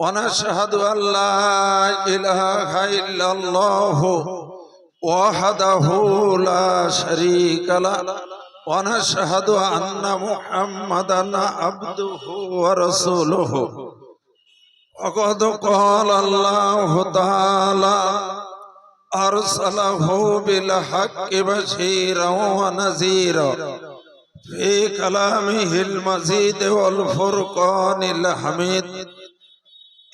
ونشهد ان لا اله الا الله وحده لا شريك له ونشهد ان محمدا عبده ورسوله وقد قال الله تعالى ارسله بالحق بشيرا ونذيرا في كلامه المزيد والفرقان الحميد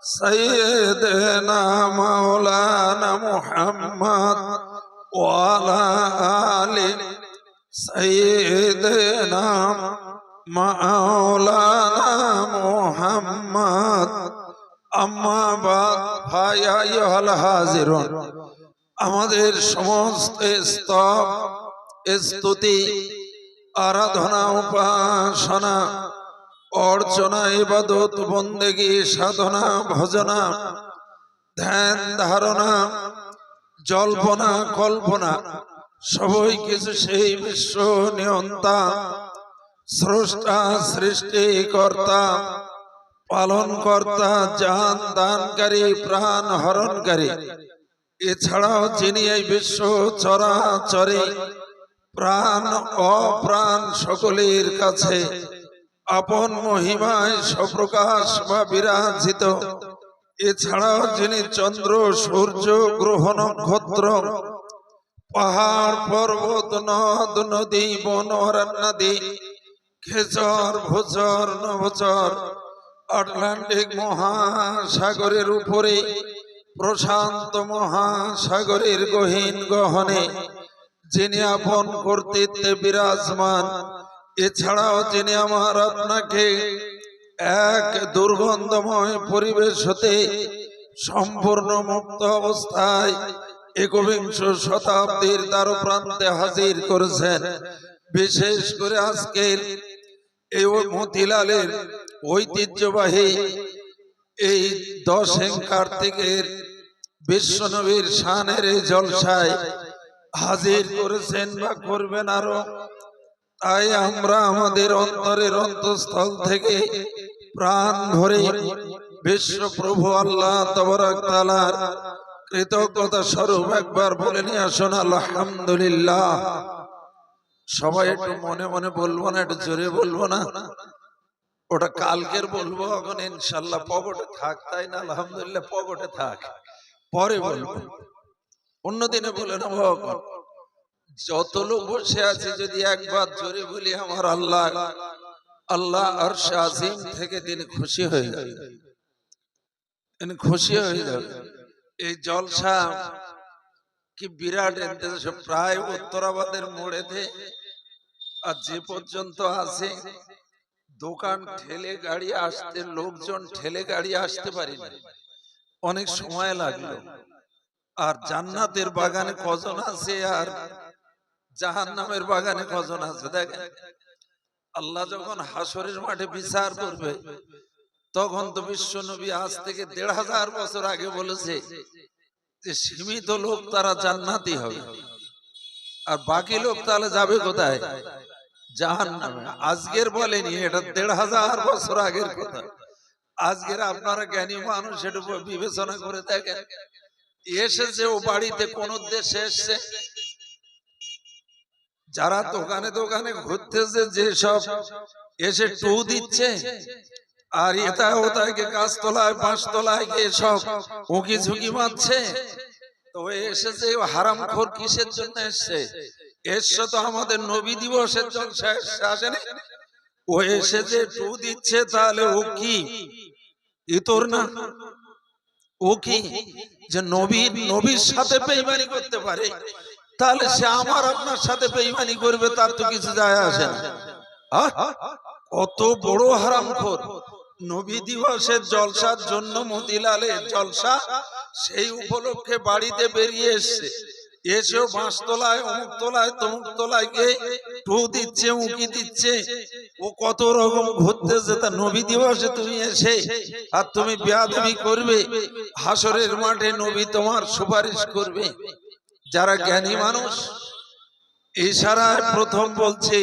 سيدنا مولانا محمد وعلى آل سيدنا مولانا محمد أما بعد فيا أيها الحاضرون আমাদের সমস্ত স্তব স্তুতি আরাধনা উপাসনা অর্চনা ইবাদত, বন্দেগী, সাধনা, ভজনা, ধ্যান, ধারণা, জল্পনা, কল্পনা, সবই কিছু সেই বিশ্ব নিয়ন্তা, স্রষ্টা, সৃষ্টিকর্তা পালন কর্তা জান, দানকারী, প্রাণ হরণকারী। এছাড়াও যিনি এই বিশ্ব চরাচরে প্রাণ, অপ্রাণ সকলের কাছে আপন মহিমায় সপ্রকাশ বা বিরাজিত। এছাড়াও যিনি চন্দ্র, সূর্য, গ্রহ, নক্ষত্র, পাহাড়, পর্বত, নদ, নদী, বন নদী খেচর ভোচর নভচর আটলান্টিক মহাসাগরের উপরে, প্রশান্ত মহাসাগরের গহীন গহনে, যিনি আপন কর্তৃত্বে বিরাজমান এছাড়াও যিনি আমার আপনাকে এক দুর্গন্ধময় পরিবেশ হতে সম্পূর্ণ মুক্ত অবস্থায় একবিংশ শতাব্দীর দ্বার প্রান্তে হাজির করেছেন। বিশেষ করে আজকের এই মতিলালের ঐতিহ্যবাহী এই দশ কার্তিকের বিশ্বনবীর শানের এই জলসায় হাজির করেছেন বা করবেন আরও তাই আমরা আমাদের অন্তরের অন্তঃস্থল থেকে প্রাণ ভরে বিশ্ব প্রভু আল্লাহ তবরক তালার কৃতজ্ঞতা স্বরূপ একবার বলে নিয়ে আসুন, আলহামদুলিল্লাহ। সবাই একটু মনে মনে বলব না, একটু জোরে বলব না। ওটা কালকের বলব, এখন ইনশাল্লাহ পকেটে থাক, তাই না? আলহামদুলিল্লাহ, পকেটে থাক। পরে বলব। অন্যদিনে বলে নেব যত লোক বসে আছে, যদি একবার জোরে বলি, আমার আল্লাহ আল্লাহ আর আজিম থেকে তিনি খুশি হয়ে যাবে। তিনি খুশি হয়ে যাবে। এই জলসা কি বিরাট প্রায় উত্তরাবাদের মোড়েতে। আর যে পর্যন্ত আছে, দোকান ঠেলে গাড়ি আসতে, লোকজন ঠেলে গাড়ি আসতে পারিনি। অনেক সময় লাগল। আর জান্নাতের বাগানে কজন আছে, আর জাহান নামের বাগানে কজন আছে দেখেন? আল্লাহ যখন হাসরের মাঠে বিচার করবে, তখন তো বিশ্ব নবী আজ থেকে দেড় হাজার বছর আগে বলেছে যে, সীমিত লোক তারা জান্নাতি হবে। আর বাকি লোক তাহলে যাবে কোথায়? জাহান নামে আজকের বলেনি, এটা দেড় হাজার বছর আগের কথা। আজকের আপনারা জ্ঞানী মানুষ এটা বিবেচনা করে দেখেন। এসেছে ও বাড়িতে কোন উদ্দেশ্যে এসছে? যারা দোকানে দোকানে ঘুরতেছে, যেসব এসে টু দিচ্ছে, আর এটা ওটাকে গাছতলায় পাঁচতলায় গিয়ে সব উঁকি ঝুঁকি মারছে, তো এসেছে হারাম খোর কিসের জন্য এসছে? এসছে তো আমাদের নবী দিবসের এসছে, আসেনি? ও এসেছে, টু দিচ্ছে, তাহলে ও কি? ইতর না? ও কি? যে নবী, নবীর সাথে বেইমানি করতে পারে? তাহলে সে আমার আপনার সাথে বেইমানি করবে তার তো কিছু যায় আসে না? কত বড় হারামখোর নবী দিবসের জলসার জন্য মতিলালের জলসা সেই উপলক্ষে বাড়িতে বেরিয়ে এসছে। এসেও বাঁশ তোলায় অমুক তোলায় তমুক তোলায় গিয়ে টু দিচ্ছে উঁকি দিচ্ছে। ও কত রকম ঘুরতেছে তা নবী দিবসে তুমি এসে আর তুমি বেয়াদবি করবে। হাসরের মাঠে নবী তোমার সুপারিশ করবে। যারা জ্ঞানী মানুষ ইশারায় প্রথম বলছে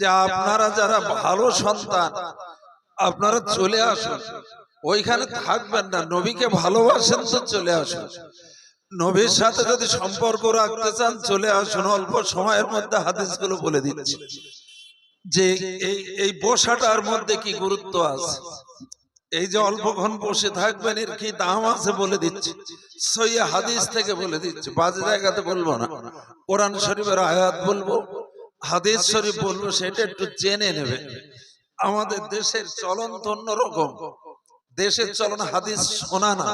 যে আপনারা যারা ভালো সন্তান আপনারা চলে আসুন। ওইখানে থাকবেন না নবীকে ভালোবাসেন তো চলে আসুন। নবীর সাথে যদি সম্পর্ক রাখতে চান চলে আসুন। অল্প সময়ের মধ্যে হাদিসগুলো বলে দিচ্ছি। যে এই এই বসাটার মধ্যে কি গুরুত্ব আছে? এই যে অল্পক্ষণ বসে থাকবেন এর কি দাম আছে বলে দিচ্ছি। সইয়া হাদিস থেকে বলে দিচ্ছি, বাজে জায়গাতে বলব না। কোরআন শরীফের আয়াত বলব, হাদিস শরীফ বলব, সেটা একটু জেনে নেবে। আমাদের দেশের চলন তো অন্যরকম দেশের চলন হাদিস শোনা না।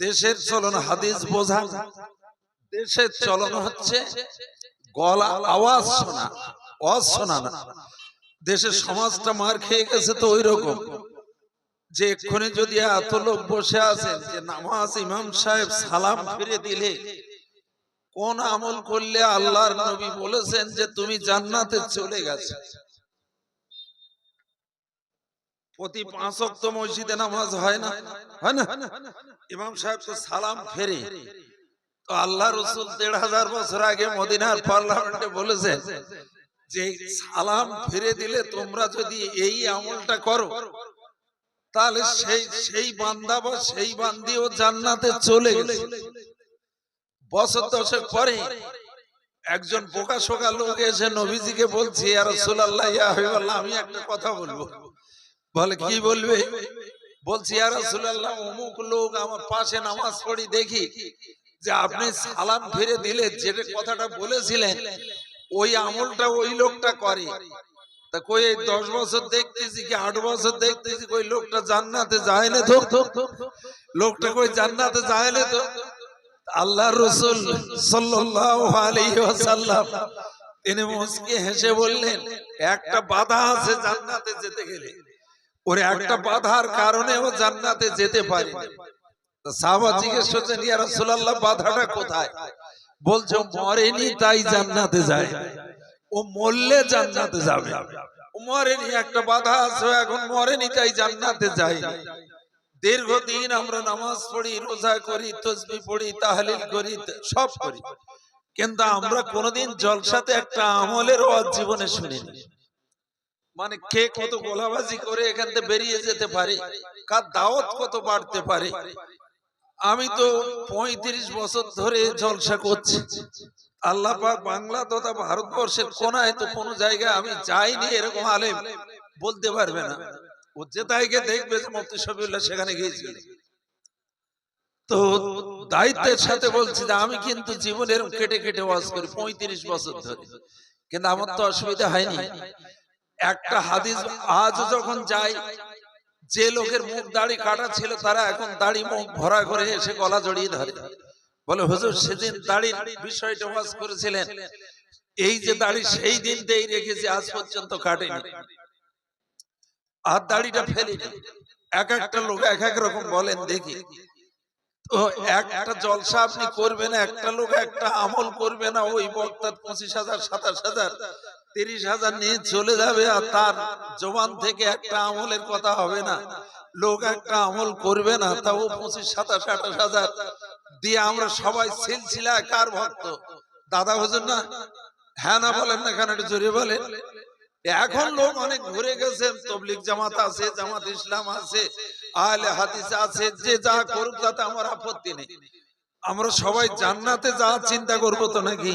দেশের চলন হাদিস বোঝা দেশের চলন হচ্ছে গলা আওয়াজ শোনা আওয়াজ শোনা না। দেশের সমাজটা মার খেয়ে গেছে তো ওই রকম। যে এক্ষুনি যদি এত লোক বসে আছেন, যে নামাজ ইমাম সাহেব সালাম ফিরে দিলে, কোন আমল করলে আল্লাহর নবী বলেছেন যে তুমি জান্নাতে চলে গেছে? প্রতি পাঁচ ওয়াক্ত মসজিদে নামাজ হয় না? হয় না? ইমাম সাহেব তো সালাম ফেরে। তো আল্লাহ রসুল দেড় হাজার বছর আগে মদিনার পার্লামেন্টে বলেছেন যে সালাম ফিরে দিলে তোমরা যদি এই আমলটা করো তাহলে সেই সেই বান্দা বা সেই বান্দিও জান্নাতে চলে গেছে। বছর দশেক পরে একজন বোকা শোকা লোক এসে নবীজিকে বলছি আর রাসূলুল্লাহ, ইয়া আমি একটা কথা বলব। বলে, কি বলবে? বলছি আর রাসূলুল্লাহ, অমুক লোক আমার পাশে নামাজ পড়ি, দেখি যে আপনি সালাম ফিরে দিলে যেটা কথাটা বলেছিলেন, ওই আমলটা ওই লোকটা করে। তা কই এই দশ বছর দেখতেছি কি আট বছর দেখতেছি কই লোকটা জান্নাতে তো লোকটা কই জান্নাতে তো আল্লাহ রসুল সাল্লাল্লাহু আলাইহি ওয়াসাল্লাম তিনি মুসকে হেসে বললেন একটা বাধা আছে জান্নাতে যেতে গেলে ওর একটা বাধার কারণে ও জান্নাতে যেতে পারে সাহাবা জিজ্ঞেস করছেন ইয়া রাসূলুল্লাহ বাধাটা কোথায় বলছো মরেনি তাই জান্নাতে যায় ও মরলে জান্নাতে যাবে। মরেনি একটা বাধা আছে, এখন মরেনি তাই জান্নাতে যায়। দীর্ঘদিন আমরা নামাজ পড়ি, রোজা করি, তসবি পড়ি, তাহলিল করি সব করি। কিন্তু আমরা কোনোদিন জলসাতে একটা আমলের ওয়াজ জীবনে শুনিনি। মানে কে কত গোলাবাজি করে এখান থেকে বেরিয়ে যেতে পারে, কার দাওয়াত কত বাড়তে পারে। আমি তো পঁয়ত্রিশ বছর ধরে জলসা করছি। আল্লাহ পাক বাংলা তথা ভারতবর্ষের কোনায় তো কোনো জায়গায় আমি যাইনি এরকম আলেম বলতে পারবে না। ও যেটাই গিয়ে দেখবে যে মুফতি শফিউল্লাহ সেখানে গিয়েছিল। তো দায়িত্বের সাথে বলছি যে আমি কিন্তু জীবনের কেটে কেটে ওয়াজ করি পঁয়ত্রিশ বছর ধরে। কিন্তু আমার তো অসুবিধা হয়নি। একটা হাদিস আজ যখন যাই যে লোকের মুখ দাড়ি কাটা ছিল তারা এখন দাড়ি মুখ ভরা করে এসে গলা জড়িয়ে ধরে। বলে হুজুর সেদিন দাড়ির বিষয়টা ওয়াজ করেছিলেন। এই যে দাড়ি সেই দিন দেই রেখেছি আজ পর্যন্ত কাটেনি। আর দাড়িটা ফেলিনি। এক একটা লোক এক এক রকম বলেন দেখি। তো একটা জলসা আপনি করবেন একটা লোক একটা আমল করবে না ওই বক্তার পঁচিশ হাজার সাতাশ হাজার তিরিশ হাজার নিয়ে চলে যাবে আর তার জবান থেকে একটা আমলের কথা হবে না। লোক একটা আমল করবে না তাও পঁচিশ সাতাশ আঠাশ হাজার। দিয়ে আমরা সবাই সিলসিলা কার ভক্ত? দাদা হুজুর না? হ্যাঁ না বলেন না কেন? একটু জোরে বলেন। এখন লোক অনেক ঘুরে গেছে তবলিক জামাত আছে, জামাত ইসলাম আছে, আহলে হাদিস আছে, যে যা করুক তাতে আমার আপত্তি নেই। আমরা সবাই জান্নাতে যা চিন্তা করব তো নাকি?